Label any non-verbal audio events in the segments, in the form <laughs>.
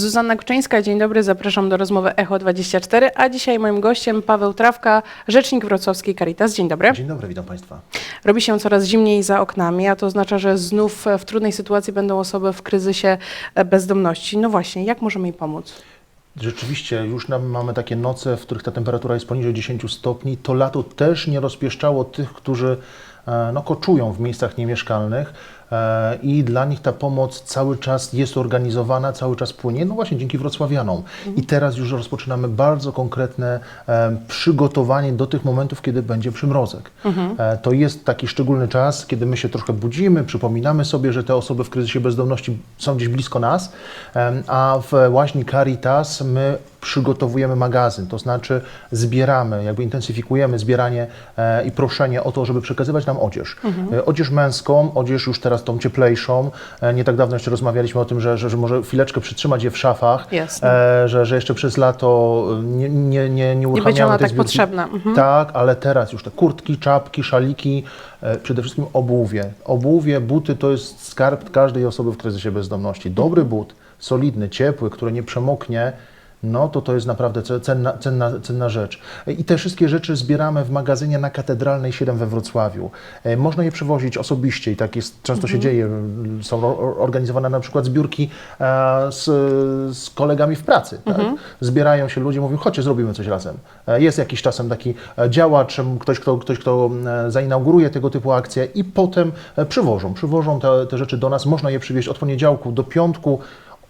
Zuzanna Kuczyńska, dzień dobry, zapraszam do rozmowy Echo 24, a dzisiaj moim gościem Paweł Trawka, rzecznik wrocławskiej Caritas. Dzień dobry. Dzień dobry, witam Państwa. Robi się coraz zimniej za oknami, a to oznacza, że znów w trudnej sytuacji będą osoby w kryzysie bezdomności. No właśnie, jak możemy im pomóc? Rzeczywiście, już mamy takie noce, w których ta temperatura jest poniżej 10 stopni. To lato też nie rozpieszczało tych, którzy e, no, koczują w miejscach niemieszkalnych i dla nich ta pomoc cały czas jest organizowana, cały czas płynie, no właśnie dzięki wrocławianom. I teraz już rozpoczynamy bardzo konkretne e, przygotowanie do tych momentów, kiedy będzie przymrozek. E, To jest taki szczególny czas, kiedy my się troszkę budzimy, przypominamy sobie, że te osoby w kryzysie bezdomności są gdzieś blisko nas, a w łaźni Caritas my przygotowujemy magazyn, to znaczy zbieramy, jakby intensyfikujemy zbieranie e, i proszenie o to, żeby przekazywać nam odzież. E, odzież męską, odzież już teraz tą cieplejszą. E, nie tak dawno jeszcze rozmawialiśmy o tym, że, że, że może chwileczkę przytrzymać je w szafach, że, że jeszcze przez lato nie, nie, nie, nie uruchamiamy będzie ona tej tak zbiórki. potrzebna. Mhm. Tak, ale teraz już te kurtki, czapki, szaliki, przede wszystkim obuwie. Obuwie, buty to jest skarb każdej osoby w kryzysie bezdomności. Dobry but, solidny, ciepły, który nie przemoknie, no to to jest naprawdę ce- cenna, cenna, cenna rzecz. I te wszystkie rzeczy zbieramy w magazynie na Katedralnej 7 we Wrocławiu. E, Można je przywozić osobiście i tak jest, często się dzieje. Są o- organizowane na przykład zbiórki e, z, z kolegami w pracy. Tak? Zbierają się ludzie, mówią, chodźcie, zrobimy coś razem. E, Jest jakiś czasem taki działacz, ktoś, kto, ktoś, kto zainauguruje tego typu akcje i potem przywożą, przywożą te, te rzeczy do nas. Można je przywieźć od poniedziałku do piątku,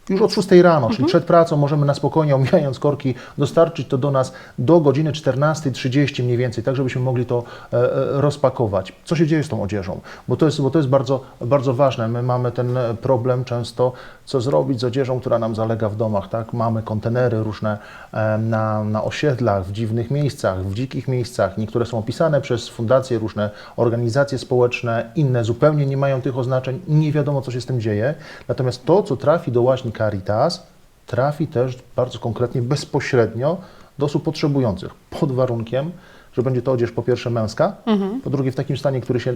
już od 6 rano, czyli przed pracą możemy na spokojnie, omijając korki, dostarczyć to do nas do godziny 14.30 mniej więcej, tak żebyśmy mogli to e, e, rozpakować. Co się dzieje z tą odzieżą? Bo to jest, bo to jest bardzo, bardzo ważne. My mamy ten e, problem często, co zrobić z odzieżą, która nam zalega w domach. Tak? Mamy kontenery różne na, na osiedlach, w dziwnych miejscach, w dzikich miejscach. Niektóre są opisane przez fundacje, różne organizacje społeczne, inne zupełnie nie mają tych oznaczeń. Nie wiadomo, co się z tym dzieje. Natomiast to, co trafi do łaźni Caritas, trafi też bardzo konkretnie, bezpośrednio do osób potrzebujących, pod warunkiem, że będzie to odzież po pierwsze męska, po drugie w takim stanie, który się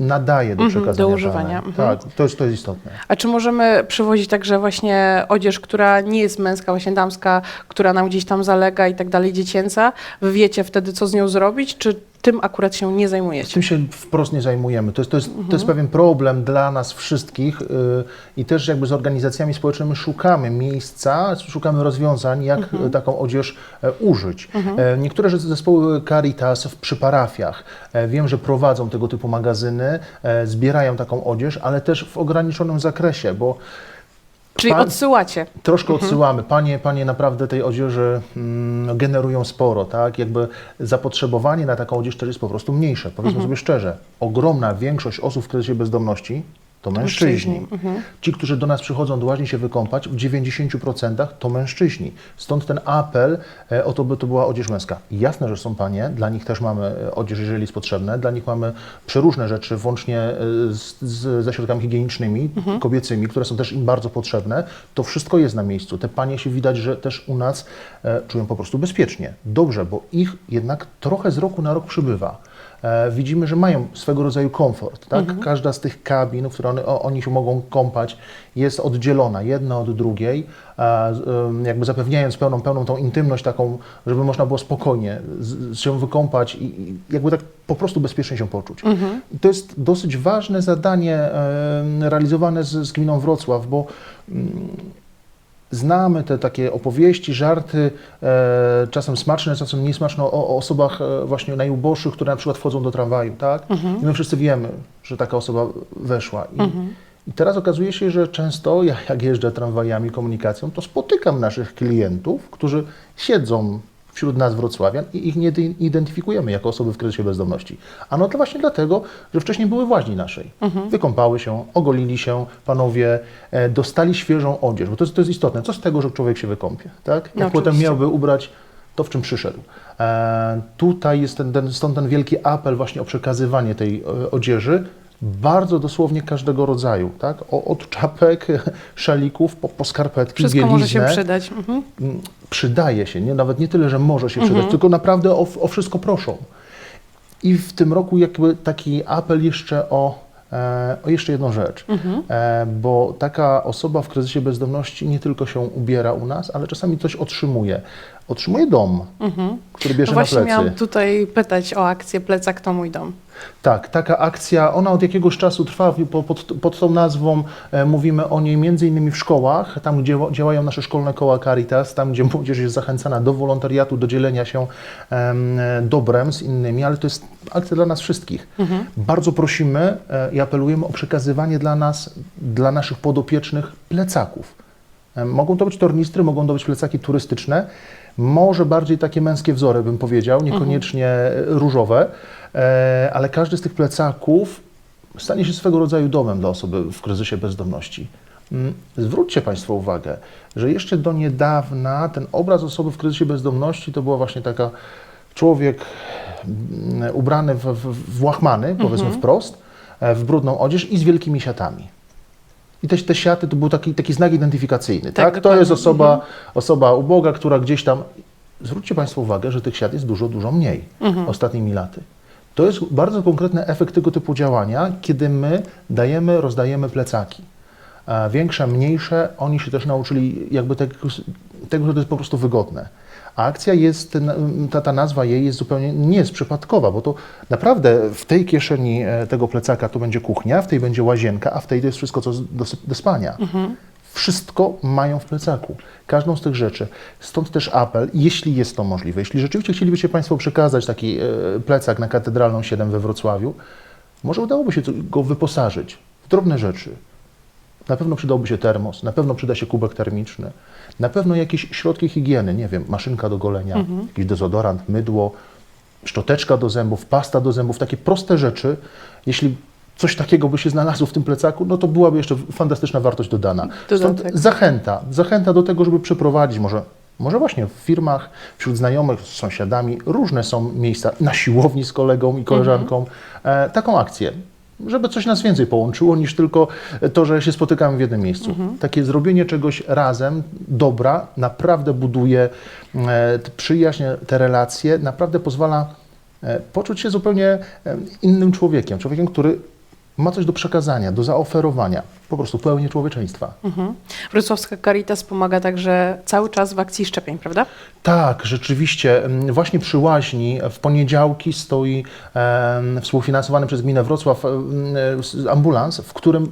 nadaje do Mhm, przekazania. do używania. Mhm. Tak, to jest, to jest istotne. A czy możemy przywozić także właśnie odzież, która nie jest męska, właśnie damska, która nam gdzieś tam zalega i tak dalej, dziecięca? Wy wiecie wtedy, co z nią zrobić, czy tym akurat się nie zajmujecie? Tym się wprost nie zajmujemy. To jest, to jest, to jest pewien problem dla nas wszystkich yy, i też jakby z organizacjami społecznymi szukamy miejsca, szukamy rozwiązań, jak e, taką odzież e, użyć. E, niektóre zes- zespoły Caritas w, przy parafiach e, wiem, że prowadzą tego typu magazyny, e, zbierają taką odzież, ale też w ograniczonym zakresie, bo Czyli Pan- odsyłacie. Troszkę odsyłamy. Panie, panie naprawdę tej odzieży mm, generują sporo, tak? Jakby zapotrzebowanie na taką odzież też jest po prostu mniejsze. Powiedzmy sobie szczerze, ogromna większość osób w kryzysie bezdomności to mężczyźni. Mężczyźni, Ci, którzy do nas przychodzą do łaźni się wykąpać, w 90% to mężczyźni. Stąd ten apel e, o to, by to była odzież męska. Jasne, że są panie, dla nich też mamy e, odzież, jeżeli jest potrzebne. Dla nich mamy przeróżne rzeczy, włącznie e, z, z, ze środkami higienicznymi, kobiecymi, które są też im bardzo potrzebne. To wszystko jest na miejscu. Te panie się widać, że też u nas czują po prostu bezpiecznie. Dobrze, bo ich jednak trochę z roku na rok przybywa. E, widzimy, że mają swego rodzaju komfort. Tak? Każda z tych kabin, w których one, oni się mogą kąpać, jest oddzielona jedna od drugiej, e, jakby zapewniając pełną, pełną tą intymność taką, żeby można było spokojnie się wykąpać i, jakby tak po prostu bezpiecznie się poczuć. I to jest dosyć ważne zadanie realizowane z, z gminą Wrocław, bo Znamy te takie opowieści, żarty, e, czasem smaczne, czasem niesmaczne, o, o osobach e, właśnie najuboższych, które na przykład wchodzą do tramwaju, tak? I my wszyscy wiemy, że taka osoba weszła. I, I teraz okazuje się, że często, ja, jak jeżdżę tramwajami, komunikacją, to spotykam naszych klientów, którzy siedzą wśród nas wrocławian i ich nie identyfikujemy jako osoby w kryzysie bezdomności. A no to właśnie dlatego, że wcześniej były w łaźni naszej. Wykąpały się, ogolili się panowie, e, dostali świeżą odzież, bo to jest, to jest istotne. Co z tego, że człowiek się wykąpie, tak? No Jak potem oczywiście. miałby ubrać to, w czym przyszedł. E, tutaj jest ten, ten, stąd ten wielki apel właśnie o przekazywanie tej e, odzieży, bardzo dosłownie każdego rodzaju, tak? O, od czapek, <laughs> szalików, po, po skarpetki, Wszystko może się bieliznę przydać. Mhm. m, przydaje się, nie? nawet nie tyle, że może się przydać, tylko naprawdę o, o wszystko proszą. I w tym roku jakby taki apel jeszcze o e, o jeszcze jedną rzecz, e, bo taka osoba w kryzysie bezdomności nie tylko się ubiera u nas, ale czasami coś otrzymuje. Otrzymuje dom, który No bierze na właśnie plecy. miałam tutaj pytać o akcję Plecak to mój dom. Tak, taka akcja, ona od jakiegoś czasu trwa, po- pod, pod tą nazwą e, mówimy o niej między innymi w szkołach, tam gdzie działają nasze szkolne koła Caritas, tam gdzie <laughs> młodzież jest zachęcana do wolontariatu, do dzielenia się e, dobrem z innymi, ale to jest akcja dla nas wszystkich. Bardzo prosimy e, i apelujemy o przekazywanie dla nas, dla naszych podopiecznych plecaków. Em, Mogą to być tornistry, mogą to być plecaki turystyczne, może bardziej takie męskie wzory, bym powiedział, niekoniecznie e, różowe, e, ale każdy z tych plecaków stanie się swego rodzaju domem dla osoby w kryzysie bezdomności. Mm, Zwróćcie Państwo uwagę, że jeszcze do niedawna ten obraz osoby w kryzysie bezdomności to była właśnie taka człowiek mm, ubrany w, w, w łachmany, powiedzmy wprost, e, w brudną odzież i z wielkimi siatami. I te, te siaty to był taki, taki znak identyfikacyjny. Tak, Tak, to jest osoba, osoba uboga, która gdzieś tam. Zwróćcie Państwo uwagę, że tych siat jest dużo, dużo mniej ostatnimi laty. To jest bardzo konkretny efekt tego typu działania, kiedy my dajemy, rozdajemy plecaki. Większe, mniejsze, oni się też nauczyli jakby tego, tego, że to jest po prostu wygodne. A akcja jest, ta, ta nazwa jej jest zupełnie, nie jest przypadkowa, bo to naprawdę w tej kieszeni e, tego plecaka to będzie kuchnia, w tej będzie łazienka, a w tej to jest wszystko, co do, do spania. Wszystko mają w plecaku. Każdą z tych rzeczy. Stąd też apel, jeśli jest to możliwe, jeśli rzeczywiście chcielibyście Państwo przekazać taki e, plecak na Katedralną 7 we Wrocławiu, może udałoby się go wyposażyć w drobne rzeczy. Na pewno przydałby się termos, na pewno przyda się kubek termiczny, na pewno jakieś środki higieny, nie wiem, maszynka do golenia, jakiś dezodorant, mydło, szczoteczka do zębów, pasta do zębów, takie proste rzeczy. Jeśli coś takiego by się znalazło w tym plecaku, no to byłaby jeszcze fantastyczna wartość dodana. Stąd zachęta, zachęta do tego, żeby przeprowadzić może, może właśnie w firmach, wśród znajomych, z sąsiadami, różne są miejsca, na siłowni z kolegą i koleżanką, e, taką akcję. Żeby coś nas więcej połączyło niż tylko to, że się spotykamy w jednym miejscu. Takie zrobienie czegoś razem, dobra, naprawdę buduje e, przyjaźń, te relacje, naprawdę pozwala e, poczuć się zupełnie e, innym człowiekiem. Człowiekiem, który ma coś do przekazania, do zaoferowania. Po prostu pełnię człowieczeństwa. Mhm. Wrocławska Caritas pomaga także cały czas w akcji szczepień, prawda? Tak, rzeczywiście. Mm, Właśnie przy Łaźni w poniedziałki stoi em, współfinansowany przez gminę Wrocław s- ambulans, w którym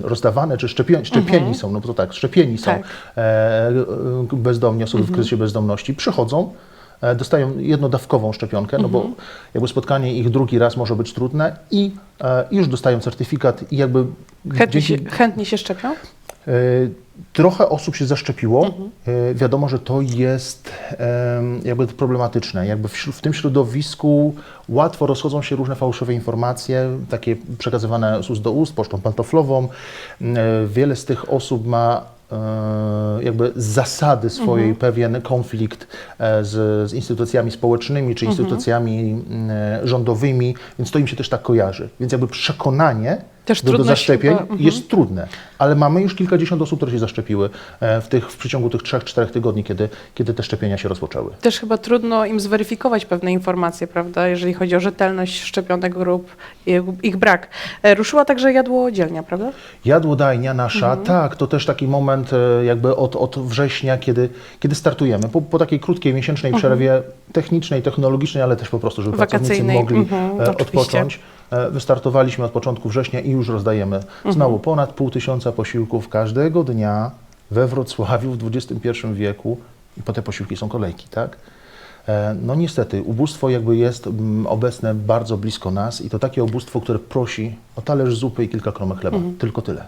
rozdawane czy szczepieni, szczepieni są, no bo to tak, szczepieni są Tak. e, e, bezdomni, osoby w kryzysie bezdomności, przychodzą, e, dostają jednodawkową szczepionkę, no bo jakby spotkanie ich drugi raz może być trudne i e, już dostają certyfikat i jakby Chętnie, dzięki, się, chętnie się szczepią? E, Trochę osób się zaszczepiło. E, Wiadomo, że to jest jakby problematyczne. Jakby w, w tym środowisku łatwo rozchodzą się różne fałszywe informacje, takie przekazywane z ust do ust, pocztą pantoflową. E, Wiele z tych osób ma e, jakby z zasady swojej pewien konflikt e, z, z instytucjami społecznymi czy instytucjami mm, rządowymi, więc to im się też tak kojarzy. Więc jakby przekonanie Też do, do zaszczepień chyba, mhm. jest trudne, ale mamy już kilkadziesiąt osób, które się zaszczepiły e, w, tych, w przeciągu tych 3-4 tygodni, kiedy, kiedy te szczepienia się rozpoczęły. Też chyba trudno im zweryfikować pewne informacje, prawda, jeżeli chodzi o rzetelność szczepionek grup i ich brak. E, Ruszyła także jadłodzielnia, prawda? Jadłodajnia nasza, tak, to też taki moment e, jakby od, od września, kiedy, kiedy startujemy. Po, po takiej krótkiej, miesięcznej przerwie technicznej, technologicznej, ale też po prostu, żeby pracownicy Wakacyjnej, mogli mhm, e, oczywiście. E, Wystartowaliśmy od początku września i już rozdajemy znowu ponad pół tysiąca posiłków każdego dnia we Wrocławiu w XXI wieku i po te posiłki są kolejki, tak? E, No niestety, ubóstwo jakby jest mm, obecne bardzo blisko nas i to takie ubóstwo, które prosi o talerz zupy i kilka kromek chleba. Tylko tyle.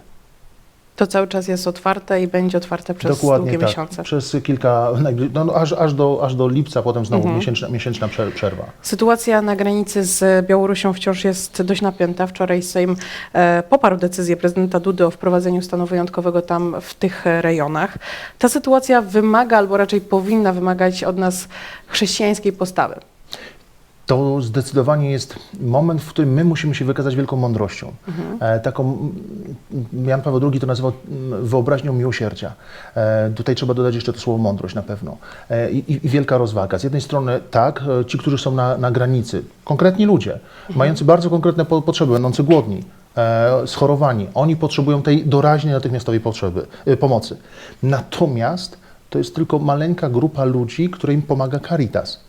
To cały czas jest otwarte i będzie otwarte przez Dokładnie długie tak. miesiące. Przez kilka, no, no, aż, aż, do, aż do lipca, potem znowu Mhm. miesięczna, miesięczna przer- przerwa. Sytuacja na granicy z Białorusią wciąż jest dość napięta. Wczoraj Sejm e, poparł decyzję prezydenta Dudy o wprowadzeniu stanu wyjątkowego tam w tych rejonach. Ta sytuacja wymaga, albo raczej powinna wymagać od nas chrześcijańskiej postawy. to zdecydowanie jest moment, w którym my musimy się wykazać wielką mądrością. E, taką, Jan Paweł II to nazywał mm, wyobraźnią miłosierdzia. E, tutaj trzeba dodać jeszcze to słowo mądrość na pewno. E, i, I wielka rozwaga. Z jednej strony tak, e, ci, którzy są na, na granicy, konkretni ludzie, mający bardzo konkretne po, potrzeby, będący głodni, schorowani, oni potrzebują tej doraźnej, natychmiastowej potrzeby, pomocy. Natomiast to jest tylko maleńka grupa ludzi, której im pomaga Caritas.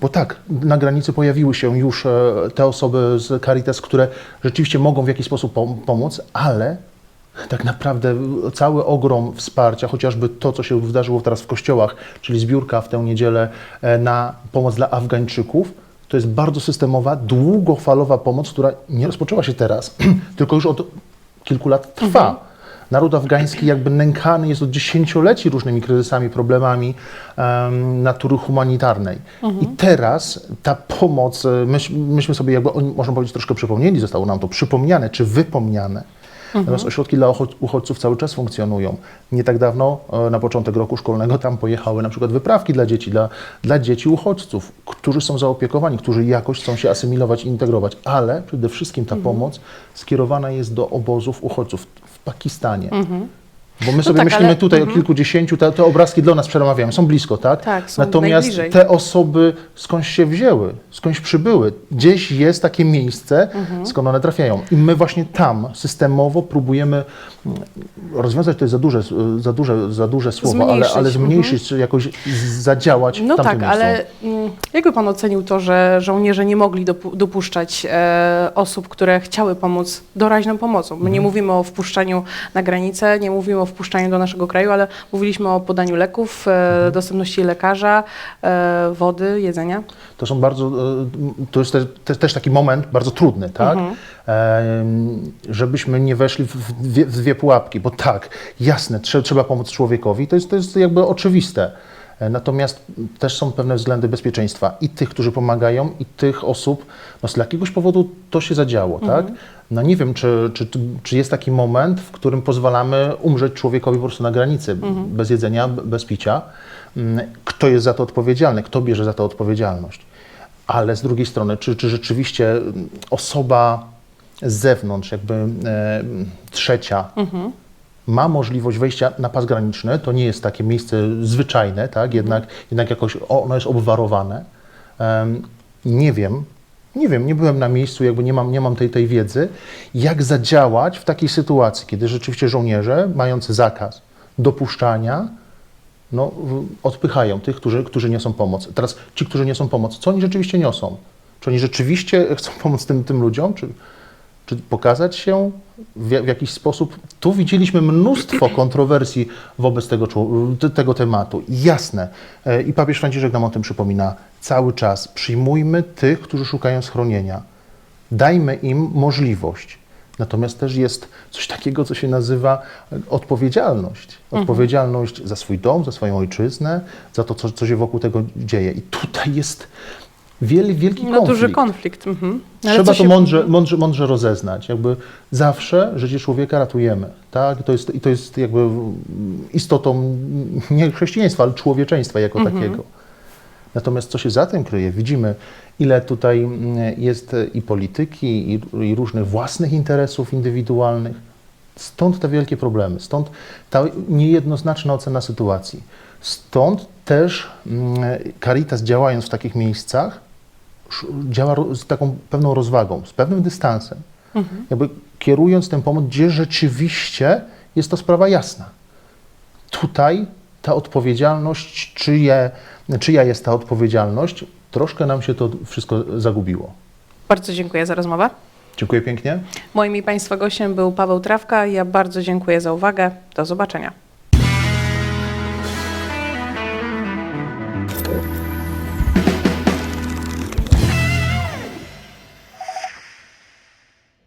Bo tak, na granicy pojawiły się już e, te osoby z Caritas, które rzeczywiście mogą w jakiś sposób pom- pomóc, ale tak naprawdę cały ogrom wsparcia, chociażby to, co się wydarzyło teraz w kościołach, czyli zbiórka w tę niedzielę e, na pomoc dla Afgańczyków, to jest bardzo systemowa, długofalowa pomoc, która nie rozpoczęła się teraz, <clears throat> tylko już od kilku lat trwa. Naród afgański jakby nękany jest od dziesięcioleci różnymi kryzysami, problemami em, natury humanitarnej. I teraz ta pomoc, e, myś, myśmy sobie jakby, można powiedzieć, troszkę przypomnieli, zostało nam to przypomniane czy wypomniane. Natomiast ośrodki dla ucho- uchodźców cały czas funkcjonują. Nie tak dawno, e, na początek roku szkolnego, tam pojechały na przykład wyprawki dla dzieci, dla, dla dzieci uchodźców, którzy są zaopiekowani, którzy jakoś chcą się asymilować i integrować, ale przede wszystkim ta pomoc skierowana jest do obozów uchodźców w Pakistanie. Bo my sobie tak, myślimy ale- tutaj o kilkudziesięciu, te, te obrazki dla nas przemawiają, są blisko, tak? Tak, są Natomiast najbliżej. te osoby skądś się wzięły, skądś przybyły. Gdzieś jest takie miejsce, Mhm. skąd one trafiają. I my właśnie tam systemowo próbujemy mm, rozwiązać, to jest za duże, za duże, za duże słowo, ale, Zmniejszyć, ale mhm. zmniejszyć, czy jakoś zadziałać No tak, miejscu. ale mm, jakby pan ocenił to, że żołnierze nie mogli dopu- dopuszczać e, osób, które chciały pomóc doraźną pomocą? My nie Mhm. mówimy o wpuszczaniu na granicę, nie mówimy o wpuszczaniu do naszego kraju, ale mówiliśmy o podaniu leków, e, Mhm. dostępności lekarza, e, wody, jedzenia. To są bardzo, e, to jest też, też, taki moment bardzo trudny, tak? Em, Żebyśmy nie weszli w dwie, w dwie pułapki, bo tak, jasne, trze, trzeba pomóc człowiekowi, to jest, to jest jakby oczywiste. E, Natomiast też są pewne względy bezpieczeństwa i tych, którzy pomagają, i tych osób, no z jakiegoś powodu to się zadziało, tak? No nie wiem, czy, czy, czy jest taki moment, w którym pozwalamy umrzeć człowiekowi po prostu na granicy, bez jedzenia, bez picia. Mm, Kto jest za to odpowiedzialny? Kto bierze za to odpowiedzialność? Ale z drugiej strony, czy, czy rzeczywiście mm, osoba z zewnątrz, jakby e, trzecia, ma możliwość wejścia na pas graniczny, to nie jest takie miejsce zwyczajne, tak? jednak, jednak jakoś ono jest obwarowane. Nie wiem, nie wiem, nie byłem na miejscu, jakby nie mam, nie mam tej, tej wiedzy, jak zadziałać w takiej sytuacji, kiedy rzeczywiście żołnierze, mający zakaz dopuszczania, no, odpychają tych, którzy, którzy niosą pomoc. Teraz ci, którzy niosą pomoc, co oni rzeczywiście niosą? Czy oni rzeczywiście chcą <laughs> pomóc tym, tym ludziom? Czy, czy pokazać się w, jakiś sposób? Tu widzieliśmy mnóstwo kontrowersji wobec tego, tego tematu. Jasne. E, I papież Franciszek nam o tym przypomina cały czas. Przyjmujmy tych, którzy szukają schronienia. Dajmy im możliwość. Natomiast też jest coś takiego, co się nazywa odpowiedzialność. Odpowiedzialność za swój dom, za swoją ojczyznę, za to, co, co się wokół tego dzieje. I tutaj jest wiel, wielki No konflikt. duży konflikt. Mhm. Trzeba to się- mądrze, mądrze, mądrze rozeznać. Jakby zawsze życie człowieka ratujemy. Tak? I, to jest, to jest jakby istotą nie chrześcijaństwa, ale człowieczeństwa jako Mhm. takiego. Natomiast co się za tym kryje? Widzimy, ile tutaj jest i polityki, i, i różnych własnych interesów indywidualnych. Stąd te wielkie problemy, stąd ta niejednoznaczna ocena sytuacji. Stąd też mm, Caritas działając w takich miejscach działa z taką pewną rozwagą, z pewnym dystansem. Jakby kierując tę pomoc, gdzie rzeczywiście jest to sprawa jasna. Tutaj ta odpowiedzialność, czyje, czyja jest ta odpowiedzialność, troszkę nam się to wszystko zagubiło. Bardzo dziękuję za rozmowę. Dziękuję pięknie. Moim i Państwa gościem był Paweł Trawka. Ja bardzo dziękuję za uwagę. Do zobaczenia.